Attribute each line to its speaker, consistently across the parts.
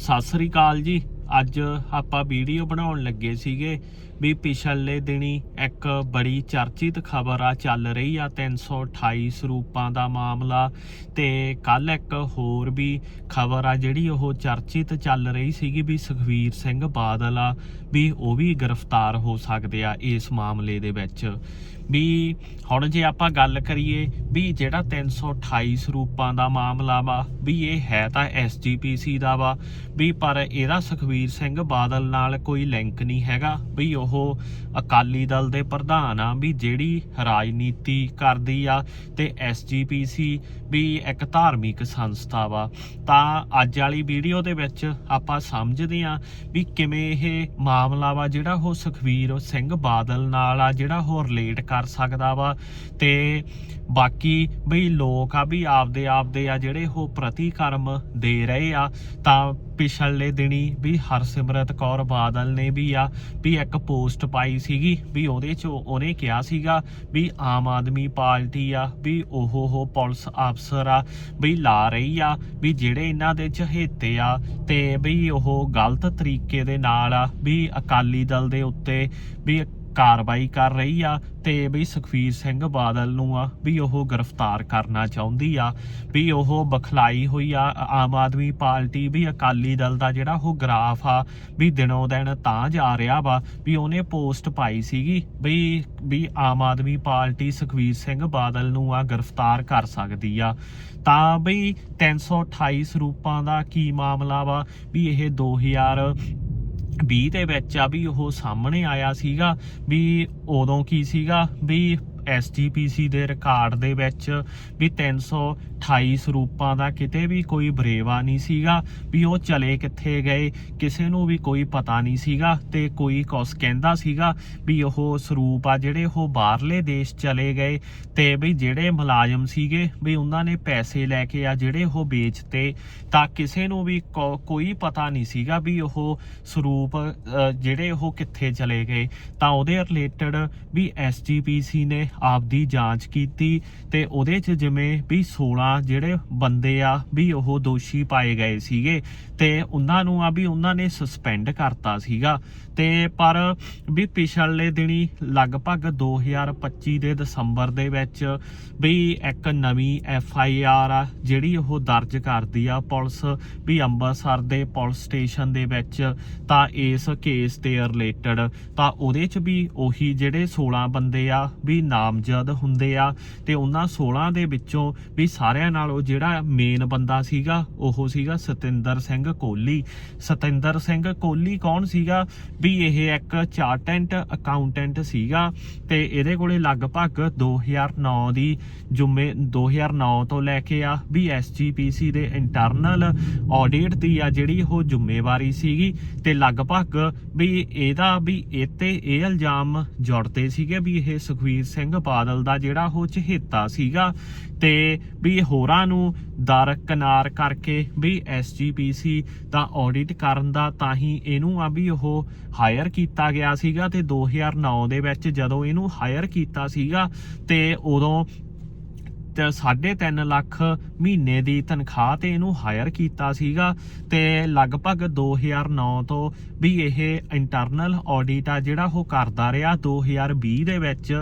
Speaker 1: ਸਤਿ ਸ੍ਰੀ ਅਕਾਲ ਜੀ। ਅੱਜ ਆਪਾਂ ਵੀਡੀਓ ਬਣਾਉਣ ਲੱਗੇ ਸੀਗੇ ਵੀ ਪਿਛਲੇ ਦਿਨੀ ਇੱਕ ਬੜੀ ਚਰਚਿਤ ਖਬਰ ਆ, ਚੱਲ ਰਹੀ ਆ 328 ਸਰੂਪਾਂ ਦਾ ਮਾਮਲਾ ਤੇ ਕੱਲ ਇੱਕ ਹੋਰ ਵੀ ਖਬਰ ਆ ਜਿਹੜੀ ਉਹ ਚਰਚਿਤ ਚੱਲ ਰਹੀ ਸੀਗੀ ਵੀ ਸੁਖਵੀਰ ਸਿੰਘ ਬਾਦਲ ਆ ਵੀ ਉਹ ਵੀ ਗ੍ਰਿਫਤਾਰ ਹੋ ਸਕਦੇ ਆ ਇਸ ਮਾਮਲੇ ਦੇ ਵਿੱਚ। ਵੀ ਹੁਣ ਜੇ ਆਪਾਂ ਗੱਲ ਕਰੀਏ ਵੀ ਜਿਹੜਾ 328 ਸਰੂਪਾਂ ਦਾ ਮਾਮਲਾ ਵਾ, ਵੀ ਇਹ ਹੈ ਤਾਂ ਐਸਜੀਪੀਸੀ ਦਾ ਵਾ, ਵੀ ਪਰ ਇਹਦਾ ਸੁਖਵੀਰ ਸਿੰਘ ਬਾਦਲ ਨਾਲ ਕੋਈ ਲਿੰਕ ਨਹੀਂ ਹੈਗਾ, ਵੀ ਉਹ ਉਹ ਅਕਾਲੀ ਦਲ ਦੇ ਪ੍ਰਧਾਨ ਆ ਵੀ ਜਿਹੜੀ ਰਾਜਨੀਤੀ ਕਰਦੀ ਆ ਤੇ ਐਸਜੀਪੀਸੀ ਵੀ ਇੱਕ ਧਾਰਮਿਕ ਸੰਸਥਾ ਵਾ। ਤਾਂ ਅੱਜ ਵਾਲੀ ਵੀਡੀਓ ਦੇ ਵਿੱਚ ਆਪਾਂ ਸਮਝਦੇ ਆ ਵੀ ਕਿਵੇਂ ਇਹ ਮਾਮਲਾ ਵਾ ਜਿਹੜਾ ਉਹ ਸੁਖਵੀਰ ਸਿੰਘ ਬਾਦਲ ਨਾਲ ਆ, ਜਿਹੜਾ ਉਹ ਰਿਲੇਟ ਕਰ ਸਕਦਾ ਵਾ। ਤੇ ਬਾਕੀ ਬਈ ਲੋਕ ਆ ਵੀ ਆਪਦੇ ਆਪਦੇ ਆ ਜਿਹੜੇ ਉਹ ਪ੍ਰਤੀਕਰਮ ਦੇ ਰਹੇ ਆ। ਤਾਂ ਪਿਛਲੇ ਦਿਨੀ ਵੀ ਹਰਸਿਮਰਤ ਕੌਰ ਬਾਦਲ ਨੇ ਵੀ ਆ, ਵੀ ਇੱਕ ਪੋਸਟ ਪਾਈ ਸੀਗੀ ਵੀ ਉਹਦੇ ਚ ਉਹਨੇ ਕਿਹਾ ਸੀਗਾ ਵੀ ਆਮ ਆਦਮੀ ਪਾਰਟੀ ਆ, ਵੀ ਉਹ ਉਹ ਪੁਲਿਸ ਆਪ ਅਫਸਰ ਆ ਵੀ ਲਾ ਰਹੀ ਆ ਵੀ ਜਿਹੜੇ ਇਹਨਾਂ ਦੇ ਚਹੇਤੇ ਆ ਤੇ ਵੀ ਉਹ ਗਲਤ ਤਰੀਕੇ ਦੇ ਨਾਲ ਆ ਵੀ ਅਕਾਲੀ ਦਲ ਦੇ ਉੱਤੇ ਵੀ ਕਾਰਵਾਈ ਕਰ ਰਹੀ ਆ ਤੇ ਵੀ ਸੁਖਵੀਰ ਸਿੰਘ ਬਾਦਲ ਨੂੰ ਆ ਵੀ ਉਹ ਗ੍ਰਿਫਤਾਰ ਕਰਨਾ ਚਾਹੁੰਦੀ ਆ, ਵੀ ਉਹ ਬਖਲਾਈ ਹੋਈ ਆ, ਆਮ ਆਦਮੀ ਪਾਰਟੀ ਵੀ ਅਕਾਲੀ ਦਲ ਦਾ ਜਿਹੜਾ ਉਹ ਗ੍ਰਾਫ ਆ, ਵੀ ਦਿਨੋਂ ਦਿਨ ਤਾਂ ਜਾ ਰਿਹਾ ਵਾ, ਵੀ ਉਹਨੇ ਪੋਸਟ ਪਾਈ ਸੀਗੀ ਵੀ ਵੀ ਆਮ ਆਦਮੀ ਪਾਰਟੀ ਸੁਖਵੀਰ ਸਿੰਘ ਬਾਦਲ ਨੂੰ ਆ ਗ੍ਰਿਫਤਾਰ ਕਰ ਸਕਦੀ ਆ। ਤਾਂ ਬਈ 328 ਸਰੂਪਾਂ ਦਾ ਕੀ ਮਾਮਲਾ ਵਾ, ਵੀ ਇਹ 2000 20 ਦੇ ਵਿੱਚ ਆ ਵੀ ਉਹ ਸਾਹਮਣੇ ਆਇਆ ਸੀਗਾ ਵੀ ਉਦੋਂ ਕੀ ਸੀਗਾ ਵੀ ਐਸਜੀਪੀਸੀ ਦੇ ਰਿਕਾਰਡ ਦੇ ਵਿੱਚ ਵੀ 328 ਸਰੂਪਾਂ ਦਾ ਕਿਤੇ ਵੀ ਕੋਈ ਬਰੇਵਾ ਨਹੀਂ ਸੀਗਾ, ਵੀ ਉਹ ਚਲੇ ਕਿੱਥੇ ਗਏ, ਕਿਸੇ ਨੂੰ ਵੀ ਕੋਈ ਪਤਾ ਨਹੀਂ ਸੀਗਾ ਤੇ ਕੋਈ ਕੁਛ ਕਹਿੰਦਾ ਸੀਗਾ ਵੀ ਉਹ ਸਰੂਪ ਆ ਜਿਹੜੇ ਉਹ ਬਾਹਰਲੇ ਦੇਸ਼ ਚਲੇ ਗਏ ਤੇ ਵੀ ਜਿਹੜੇ ਮੁਲਾਜ਼ਮ ਸੀਗੇ ਵੀ ਉਹਨਾਂ ਨੇ ਪੈਸੇ ਲੈ ਕੇ ਆ ਜਿਹੜੇ ਉਹ ਵੇਚਤੇ ਤਾਂ ਕਿਸੇ ਨੂੰ ਵੀ ਕੋ- ਕੋਈ ਪਤਾ ਨਹੀਂ ਸੀਗਾ ਵੀ ਉਹ ਸਰੂਪ ਜਿਹੜੇ ਉਹ ਕਿੱਥੇ ਚਲੇ ਗਏ। ਤਾਂ ਉਹਦੇ ਰਿਲੇਟਡ ਵੀ ਐਸਜੀਪੀਸੀ ਨੇ ਆਪਦੀ ਜਾਂਚ ਕੀਤੀ ਤੇ ਉਹਦੇ 'ਚ ਜਿਵੇਂ ਵੀ 16 ਜਿਹੜੇ ਬੰਦੇ ਆ ਵੀ ਉਹ ਦੋਸ਼ੀ ਪਾਏ ਗਏ ਸੀਗੇ ਤੇ ਉਹਨਾਂ ਨੂੰ ਆ ਵੀ ਉਹਨਾਂ ਨੇ ਸਸਪੈਂਡ ਕਰਤਾ ਸੀਗਾ। ਤੇ ਪਰ ਵੀ ਪਿਛਲੇ ਦਿਨੀ ਲਗਭਗ 2025 ਦੇ ਦਸੰਬਰ ਦੇ ਵਿੱਚ ਵੀ ਇੱਕ ਨਵੀਂ ਐਫ ਆਈ ਆਰ ਆ ਜਿਹੜੀ ਉਹ ਦਰਜ ਕਰਦੀ ਆ ਪੁਲਿਸ ਵੀ ਅੰਮ੍ਰਿਤਸਰ ਦੇ ਪੁਲਿਸ ਸਟੇਸ਼ਨ ਦੇ ਵਿੱਚ ਤਾਂ ਇਸ ਕੇਸ ਤੇ ਰਿਲੇਟਡ ਤਾਂ ਉਹਦੇ ਚ ਵੀ ਉਹੀ ਜਿਹੜੇ 16 ਬੰਦੇ ਆ ਵੀ ਨਾਮਜ਼ਦ ਹੁੰਦੇ ਆ ਤੇ ਉਹਨਾਂ 16 ਦੇ ਵਿੱਚੋਂ ਵੀ ਸਾਰਿਆਂ ਨਾਲੋਂ ਜਿਹੜਾ ਮੇਨ ਬੰਦਾ ਸੀਗਾ ਉਹ ਸੀਗਾ ਸਤਿੰਦਰ ਸਿੰਘ ਕੋਹਲੀ। ਸਤਿੰਦਰ ਸਿੰਘ ਕੋਹਲੀ ਕੌਣ ਸੀਗਾ? ਵੀ ਇਹ ਇੱਕ ਚਾਰਟੈਂਟ ਅਕਾਊਂਟੈਂਟ ਸੀਗਾ ਤੇ ਇਹਦੇ ਕੋਲੇ ਲਗਭਗ 2009 ਦੀ ਜੁਮੇ 2009 ਤੋਂ ਲੈ ਕੇ ਆ ਵੀ ਐਸਜੀਪੀਸੀ ਦੇ ਇੰਟਰਨਲ ਆਡਿਟ ਦੀ ਆ ਜਿਹੜੀ ਉਹ ਜ਼ਿੰਮੇਵਾਰੀ ਸੀਗੀ ਤੇ ਲਗਭਗ ਵੀ ਇਹਦਾ ਵੀ ਇਹ ਇੱਥੇ ਇਹ ਇਲਜ਼ਾਮ ਜੁੜਦੇ ਸੀਗੇ ਵੀ ਇਹ ਸੁਖਵੀਰ ਸਿੰਘ ਬਾਦਲ ਦਾ ਜਿਹੜਾ ਉਹ ਚਹੇਤਾ ਸੀਗਾ ਤੇ ਵੀ ਹੋਰਾਂ ਨੂੰ ਦਰ ਦਰਕਨਾਰ ਕਰਕੇ ਵੀ ਐਸਜੀਪੀਸੀ ਦਾ ਆਡਿਟ ਕਰਨ ਦਾ ਤਾਂ ਹੀ ਇਹਨੂੰ ਆ ਵੀ ਉਹ ਹਾਇਰ ਕੀਤਾ ਗਿਆ ਸੀਗਾ ਤੇ 2009 ਦੇ ਵਿੱਚ ਜਦੋਂ ਇਹਨੂੰ ਹਾਇਰ ਕੀਤਾ ਸੀਗਾ ਤੇ ਉਦੋਂ ਤੇ 3.5 ਲੱਖ ਮਹੀਨੇ ਦੀ ਤਨਖਾਹ ਤੇ ਇਹਨੂੰ ਹਾਇਰ ਕੀਤਾ ਸੀਗਾ ਤੇ ਲਗਭਗ 2009 ਤੋਂ ਵੀ ਇਹ ਇੰਟਰਨਲ ਆਡਿਟ ਆ ਜਿਹੜਾ ਉਹ ਕਰਦਾ ਰਿਹਾ 2020 ਦੇ ਵਿੱਚ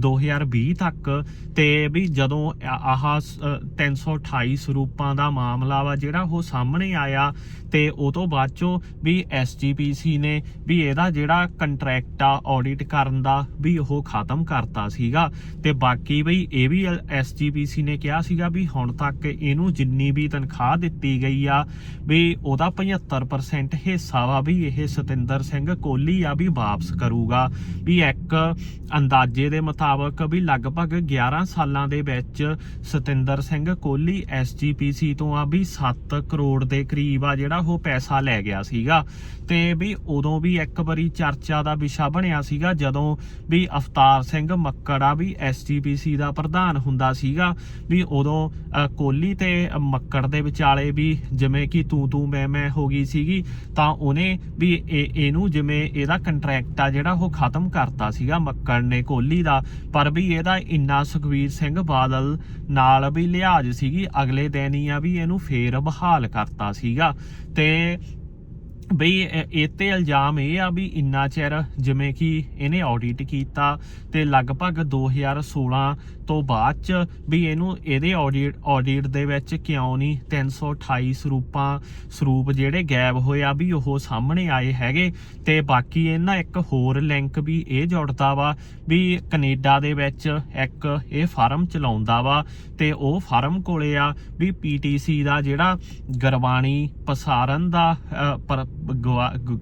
Speaker 1: 2020 ਤੱਕ ਤੇ ਵੀ ਜਦੋਂ ਆਹ ਸ- 328 ਸਰੂਪਾਂ ਦਾ ਮਾਮਲਾ ਵਾ ਜਿਹੜਾ ਉਹ ਸਾਹਮਣੇ ਆਇਆ ਤੇ ਉਹ ਤੋਂ ਬਾਅਦ ਚੋਂ ਵੀ ਐਸਜੀਪੀਸੀ ਨੇ ਵੀ ਇਹਦਾ ਜਿਹੜਾ ਕੰਟਰੈਕਟ ਆ ਆਡਿਟ ਕਰਨ ਦਾ ਵੀ ਉਹ ਖਤਮ ਕਰਤਾ ਸੀਗਾ ਤੇ ਬਾਕੀ ਬਈ ਇਹ ਵੀ ਐਸਜੀਪੀਸੀ ਨੇ ਕਿਹਾ ਸੀਗਾ ਵੀ ਹੁਣ ਤੱਕ ਇਹਨੂੰ ਜਿੰਨੀ ਵੀ ਤਨਖਾਹ ਦਿੱਤੀ ਗਈ ਆ, ਵੀ ਉਹਦਾ 75% ਹਿੱਸਾ ਵਾ ਵੀ ਇਹ ਸਤਿੰਦਰ ਸਿੰਘ ਕੋਹਲੀ ਆ ਵੀ ਵਾਪਸ ਕਰੂਗਾ। ਵੀ ਇੱਕ ਅੰਦਾਜ਼ੇ ਦੇ ਮੁਤਾਬਕ ਵੀ ਲਗਭਗ 11 ਸਾਲਾਂ ਦੇ ਵਿੱਚ ਸਤਿੰਦਰ ਸਿੰਘ ਕੋਹਲੀ ਐਸਜੀਪੀਸੀ ਤੋਂ ਆ ਵੀ 7 ਕਰੋੜ ਦੇ ਕਰੀਬ ਆ ਜਿਹੜਾ ਉਹ ਪੈਸਾ ਲੈ ਗਿਆ ਸੀਗਾ। ਤੇ ਵੀ ਉਦੋਂ ਵੀ ਇੱਕ ਵਾਰੀ ਚਰਚਾ ਦਾ ਵਿਸ਼ਾ ਬਣਿਆ ਸੀਗਾ, ਜਦੋਂ ਵੀ ਅਵਤਾਰ ਸਿੰਘ ਮੱਕੜ ਆ ਵੀ ਐਸਜੀਪੀਸੀ ਦਾ ਪ੍ਰਧਾਨ ਹੁੰਦਾ ਸੀਗਾ ਵੀ ਉਦੋਂ ਅ, ਕੋਹਲੀ ਤੇ ਮੱਕੜ ਦੇ ਵਿਚਾਲੇ ਵੀ ਜਿਵੇਂ ਕਿ ਤੂੰ ਤੂੰ ਮੈਂ ਮੈਂ ਹੋ ਗਈ ਸੀਗੀ ਤਾਂ ਉਹਨੇ ਵੀ ਇਹ- ਇਹਨੂੰ ਜਿਵੇਂ ਇਹਦਾ ਕੰਟਰੈਕਟ ਆ ਜਿਹੜਾ ਉਹ ਖਤਮ ਕਰਤਾ ਸੀਗਾ ਮੱਕੜ ਨੇ ਕੋਹਲੀ ਦਾ ਪਰ ਵੀ ਇਹਦਾ ਇੰਨਾ ਸੁਖਵੀਰ ਸਿੰਘ ਬਾਦਲ ਨਾਲ ਵੀ ਲਿਹਾਜ਼ ਸੀਗੀ ਅਗਲੇ ਦਿਨ ਹੀ ਆ ਵੀ ਇਹਨੂੰ ਫੇਰ ਬਹਾਲ ਕਰਤਾ ਸੀਗਾ। ਤੇ ਬਈ ਇਹ ਇਹ ਤੇ ਇਲਜ਼ਾਮ ਇਹ ਆ ਵੀ ਇੰਨਾ ਚਿਰ ਜਿਵੇਂ ਕਿ ਇਹਨੇ ਆਡਿਟ ਕੀਤਾ ਤੇ ਲਗਭਗ 2016 ਤੋਂ ਬਾਅਦ ਚ ਵੀ ਇਹਨੂੰ ਇਹਦੇ ਆਡਿਟ ਆਡਿਟ ਦੇ ਵਿੱਚ ਕਿਉਂ ਨਹੀਂ 328 ਸਰੂਪਾਂ ਸਰੂਪ ਜਿਹੜੇ ਗਾਇਬ ਹੋਏ ਆ ਵੀ ਉਹ ਸਾਹਮਣੇ ਆਏ ਹੈਗੇ। ਤੇ ਬਾਕੀ ਇਹਨਾਂ ਇੱਕ ਹੋਰ ਲਿੰਕ ਵੀ ਇਹ ਜੁੜਦਾ ਵਾ ਵੀ ਕੈਨੇਡਾ ਦੇ ਵਿੱਚ ਇੱਕ ਇਹ ਫਾਰਮ ਚਲਾਉਂਦਾ ਵਾ ਤੇ ਉਹ ਫਾਰਮ ਕੋਲੇ ਆ ਵੀ ਪੀਟੀਸੀ ਦਾ ਜਿਹੜਾ ਗਰਵਾਣੀ ਪਸਾਰਨ ਦਾ ਅ,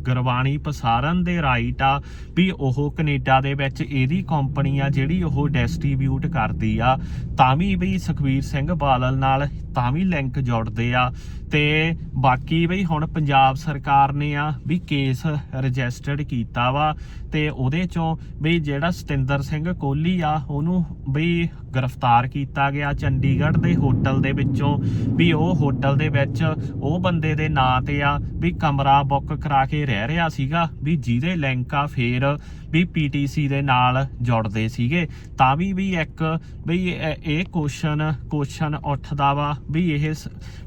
Speaker 1: ਗਰਵਾਣੀ ਪਸਾਰਨ ਦੇ ਰਾਈਟ ਆ ਵੀ ਉਹ ਕੈਨੇਡਾ ਦੇ ਵਿੱਚ ਇਹਦੀ ਕੰਪਨੀ ਆ ਜਿਹੜੀ ਉਹ ਡਿਸਟ੍ਰੀਬਿਊਟ ਕਰਦੀ ਆ। ਤਾਂ ਵੀ ਬਈ ਸੁਖਵੀਰ ਸਿੰਘ ਬਾਦਲ ਨਾਲ ਤਾਂ ਵੀ ਲਿੰਕ ਜੋੜਦੇ ਆ। ਤੇ ਬਾਕੀ ਬਈ ਹੁਣ ਪੰਜਾਬ ਸਰਕਾਰ ਨੇ ਆ ਵੀ ਕੇਸ ਰਜਿਸਟਰਡ ਕੀਤਾ ਵਾ ਤੇ ਉਹਦੇ ਚੋਂ ਬਈ ਜਿਹੜਾ ਸਤਿੰਦਰ ਸਿੰਘ ਕੋਹਲੀ ਆ, ਉਹਨੂੰ ਬਈ ਗ੍ਰਿਫਤਾਰ ਕੀਤਾ ਗਿਆ ਚੰਡੀਗੜ੍ਹ ਦੇ ਹੋਟਲ ਦੇ ਵਿੱਚੋਂ। ਵੀ ਉਹ ਹੋਟਲ ਦੇ ਵਿੱਚ ਉਹ ਬੰਦੇ ਦੇ ਨਾਂ ਤੇ ਆ ਵੀ ਕਮਰਾ ਬੁੱਕ ਕਰਾ ਕੇ ਰਹਿ ਰਿਹਾ ਸੀਗਾ ਵੀ ਜਿਹਦੇ ਲਿੰਕ ਆ ਫੇਰ ਵੀ ਪੀਟੀਸੀ ਦੇ ਨਾਲ ਜੁੜਦੇ ਸੀਗੇ। ਤਾਂ ਵੀ ਵੀ ਇੱਕ ਵੀ ਇਹ- ਇਹ ਕੁਐਸਚਨ ਕੁਐਸਚਨ ਉੱਠਦਾ ਵਾ ਵੀ ਇਹ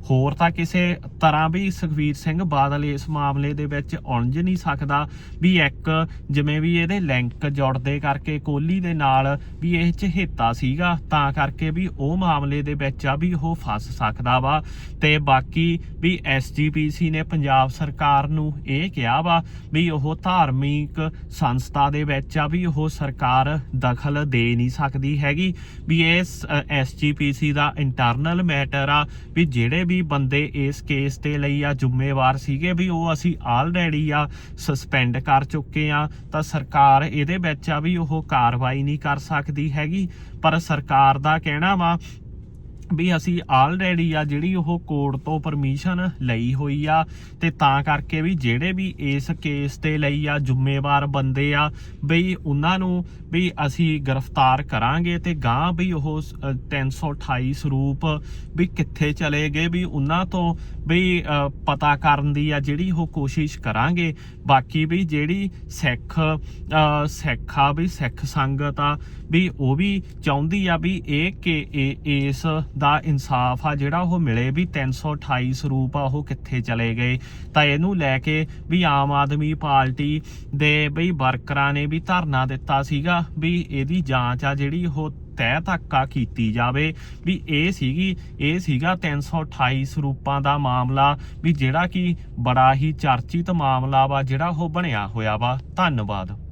Speaker 1: ਹੋਰ ਤਾਂ ਕਿਸੇ ਤਰ੍ਹਾਂ ਵੀ ਸੁਖਵੀਰ ਸਿੰਘ ਬਾਦਲ ਇਸ ਮਾਮਲੇ ਦੇ ਵਿੱਚ ਉਲਝ ਨਹੀਂ ਸਕਦਾ ਵੀ ਇੱਕ ਜਿਵੇਂ ਵੀ ਇਹਦੇ ਲਿੰਕ ਜੁੜਦੇ ਕਰਕੇ ਕੋਹਲੀ ਦੇ ਨਾਲ ਵੀ ਇਹ ਚਹੇਤਾ ਸੀਗਾ, ਤਾਂ ਕਰਕੇ ਵੀ ਉਹ ਮਾਮਲੇ ਦੇ ਵਿੱਚ ਆ ਵੀ ਉਹ ਫਸ ਸਕਦਾ ਵਾ। ਤੇ ਬਾਕੀ ਵੀ ਐਸਜੀਪੀਸੀ ਨੇ ਪੰਜਾਬ ਸਰਕਾਰ ਨੂੰ ਇਹ ਕਿਹਾ ਵਾ ਵੀ ਉਹ ਧਾਰਮਿਕ ਸੰਸਥਾ ਦੇ ਵਿੱਚ ਆ ਵੀ ਉਹ ਸਰਕਾਰ ਦਖਲ ਦੇ ਨਹੀਂ ਸਕਦੀ ਹੈਗੀ। ਵੀ ਇਹ ਐਸਜੀਪੀਸੀ ਦਾ ਇੰਟਰਨਲ ਮੈਟਰ ਆ ਵੀ ਜਿਹੜੇ ਵੀ ਬੰਦੇ ਇਸ ਕੇਸ ਤੇ ਲਈ ਆ ਜ਼ਿੰਮੇਵਾਰ ਸੀਗੇ ਵੀ ਉਹ ਅਸੀਂ ਆਲਰੇਡੀ ਆ ਸਸਪੈਂਡ ਕਰ ਚੁੱਕੇ ਆ, ਤਾਂ ਸਰਕਾਰ ਇਹਦੇ ਵਿੱਚ ਆ ਵੀ ਉਹ ਕਾਰਵਾਈ ਨਹੀਂ ਕਰ ਸਕਦੀ ਹੈਗੀ। ਪਰ ਸਰਕਾਰ ਦਾ ਕਹਿਣਾ ਵਾ ਵੀ ਅਸੀਂ ਆਲਰੇਡੀ ਆ ਜਿਹੜੀ ਉਹ ਕੋਰਟ ਤੋਂ ਪਰਮਿਸ਼ਨ ਲਈ ਹੋਈ ਆ ਤੇ ਤਾਂ ਕਰਕੇ ਵੀ ਜਿਹੜੇ ਵੀ ਇਸ ਕੇਸ ਤੇ ਲਈ ਆ ਜ਼ਿੰਮੇਵਾਰ ਬੰਦੇ ਆ ਬਈ ਉਹਨਾਂ ਨੂੰ ਵੀ ਅਸੀਂ ਗ੍ਰਿਫਤਾਰ ਕਰਾਂਗੇ ਤੇ ਗਾਂ ਵੀ ਉਹ ਸ- ਅ, 328 ਸਰੂਪ ਵੀ ਕਿੱਥੇ ਚਲੇ ਗਏ ਵੀ ਉਹਨਾਂ ਤੋਂ ਵੀ ਪਤਾ ਕਰਨ ਦੀ ਆ ਜਿਹੜੀ ਉਹ ਕੋਸ਼ਿਸ਼ ਕਰਾਂਗੇ। ਬਾਕੀ ਵੀ ਜਿਹੜੀ ਸਿੱਖ ਅ, ਸਿੱਖ ਆ ਵੀ ਸਿੱਖ ਸੰਗਤ ਆ ਵੀ ਉਹ ਵੀ ਚਾਹੁੰਦੀ ਆ ਵੀ ਇਹ ਕਿ ਇਹ- ਇਸ ਦਾ ਇਨਸਾਫ ਆ ਜਿਹੜਾ ਉਹ ਮਿਲੇ ਵੀ 328 ਸਰੂਪ ਆ, ਉਹ ਕਿੱਥੇ ਚਲੇ ਗਏ। ਤਾਂ ਇਹਨੂੰ ਲੈ ਕੇ ਵੀ ਆਮ ਆਦਮੀ ਪਾਰਟੀ ਦੇ ਬਈ ਵਰਕਰਾਂ ਨੇ ਵੀ ਧਰਨਾ ਦਿੱਤਾ ਸੀਗਾ ਵੀ ਇਹਦੀ ਜਾਂਚ ਆ ਜਿਹੜੀ ਉਹ ਤਹਿ ਤੱਕ ਆ ਕੀਤੀ ਜਾਵੇ। ਵੀ ਇਹ ਸੀਗੀ, ਇਹ ਸੀਗਾ 328 ਸਰੂਪਾਂ ਦਾ ਮਾਮਲਾ ਵੀ ਜਿਹੜਾ ਕਿ ਬੜਾ ਹੀ ਚਰਚਿਤ ਮਾਮਲਾ ਵਾ ਜਿਹੜਾ ਉਹ ਬਣਿਆ ਹੋਇਆ ਵਾ। ਧੰਨਵਾਦ।